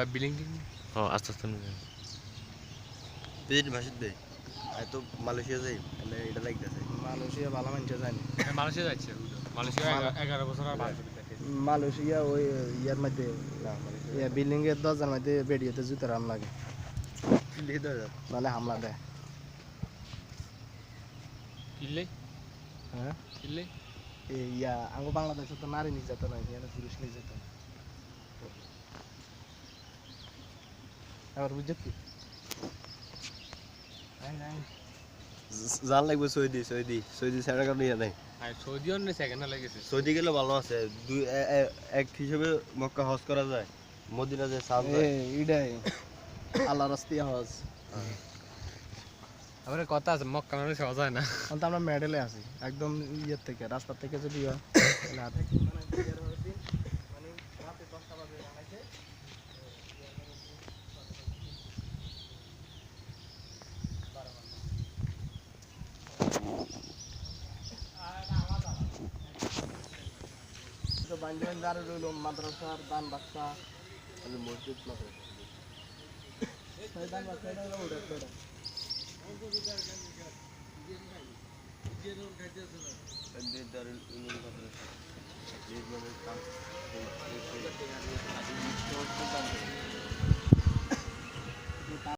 বা বিল্ডিং ও আস্তে আস্তে নিয়ে বিদেশ ভাষিত দেয়। আর তো মালয়েশিয়া যাই মানে এটা লাগতেছে। মালয়েশিয়া ভালো মানুষ জানি মালয়েশিয়া যাচ্ছে মালয়েশিয়া এগা- এগারো বছর আর মালয়েশিয়া ওই ইয়ার মধ্যে ইয়া বিল্ডিং এর দরজার মধ্যে বেরিয়েতে জুতার হাম লাগে। নাহলে হামলা দেয়। কিনলে হ্যাঁ? ইয়া আঙ্গো বাংলাদেশে তো নারী নির্যাতন হয় এখানে পুরুষ নির্যাতন। আবার বুঝছ কি? জান লাগবে সৌদি সৌদি। সৌদি ছাড়া কারণ ইয়ে নাই। সৌদিও নেই সেকেন্ড লেগেছে? সৌদি গেলে ভালো আছে। দুই এক হিসেবে মক্কা হজ করা যায়। মদিনা যে সাল এ ইডাই। আল্লাহ রাস্তি হজ। আবার কথা আছে মক্কা মানুষ সহজ হয় না। আমরা মেডেলে আছি। একদম ইয়ের থেকে রাস্তার থেকে যদি হয় বান্ধব আরও রইল মাদ্রাসার দান বাক্সা মসজিদ সেই দান বাক্সা এটা হলো ওটা ওটা। দারুল উলুম মাদ্রাসা।